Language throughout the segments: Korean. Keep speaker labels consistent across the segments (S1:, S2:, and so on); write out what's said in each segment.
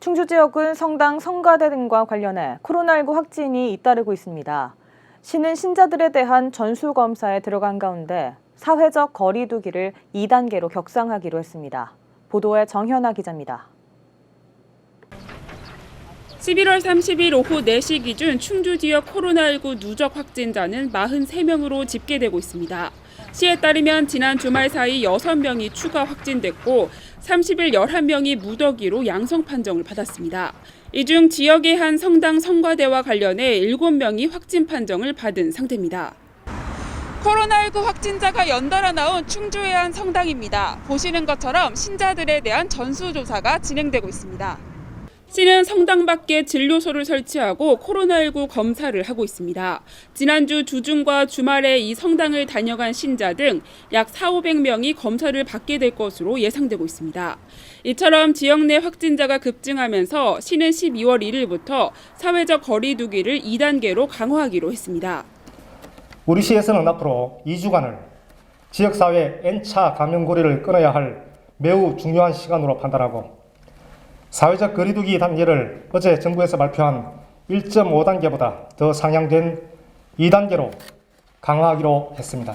S1: 충주 지역은 성당, 성가대 등과 관련해 코로나19 확진이 잇따르고 있습니다. 시는 신자들에 대한 전수 검사에 들어간 가운데 사회적 거리 두기를 2단계로 격상하기로 했습니다. 보도에 정현아 기자입니다.
S2: 11월 30일 오후 4시 기준 충주 지역 코로나19 누적 확진자는 43명으로 집계되고 있습니다. 시에 따르면 지난 주말 사이 6명이 추가 확진됐고 30일 11명이 무더기로 양성 판정을 받았습니다. 이 중 지역의 한 성당 성과대와 관련해 7명이 확진 판정을 받은 상태입니다. 코로나19 확진자가 연달아 나온 충주의 한 성당입니다. 보시는 것처럼 신자들에 대한 전수조사가 진행되고 있습니다. 시는 성당 밖에 진료소를 설치하고 코로나19 검사를 하고 있습니다. 지난주 주중과 주말에 이 성당을 다녀간 신자 등 약 4, 500명이 검사를 받게 될 것으로 예상되고 있습니다. 이처럼 지역 내 확진자가 급증하면서 시는 12월 1일부터 사회적 거리 두기를 2단계로 강화하기로 했습니다.
S3: 우리 시에서는 앞으로 2주간을 지역사회 N차 감염고리를 끊어야 할 매우 중요한 시간으로 판단하고 사회적 거리두기 단계를 어제 정부에서 발표한 1.5단계보다 더 상향된 2단계로 강화하기로 했습니다.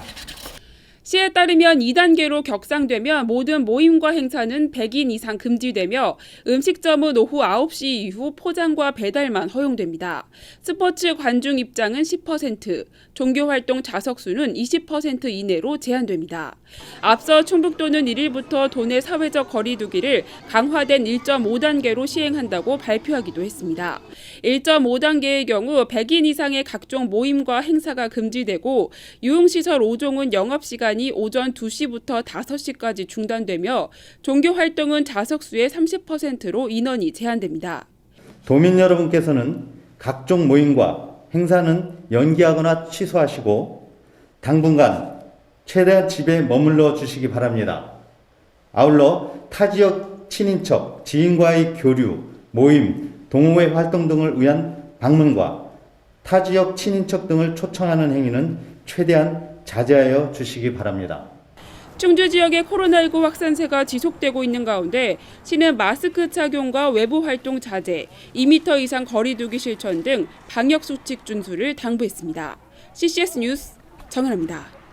S2: 시에 따르면 2단계로 격상되면 모든 모임과 행사는 100인 이상 금지되며 음식점은 오후 9시 이후 포장과 배달만 허용됩니다. 스포츠 관중 입장은 10%, 종교활동 좌석수는 20% 이내로 제한됩니다. 앞서 충북도는 1일부터 도내 사회적 거리두기를 강화된 1.5단계로 시행한다고 발표하기도 했습니다. 1.5단계의 경우 100인 이상의 각종 모임과 행사가 금지되고 유흥시설 5종은 영업시간 이 오전 2시부터 5시까지 중단되며 종교 활동은 좌석수의 30%로 인원이 제한됩니다.
S4: 도민 여러분께서는 각종 모임과 행사는 연기하거나 취소하시고 당분간 최대한 집에 머물러 주시기 바랍니다. 아울러 타 지역 친인척, 지인과의 교류, 모임, 동호회 활동 등을 위한 방문과 타 지역 친인척 등을 초청하는 행위는 최대한 자제하여 주시기 바랍니다.
S2: 충주 지역의 코로나19 확산세가 지속되고 있는 가운데 시는 마스크 착용과 외부 활동 자제, 2m 이상 거리두기 실천 등 방역 수칙 준수를 당부했습니다. CCS 뉴스 정은아입니다.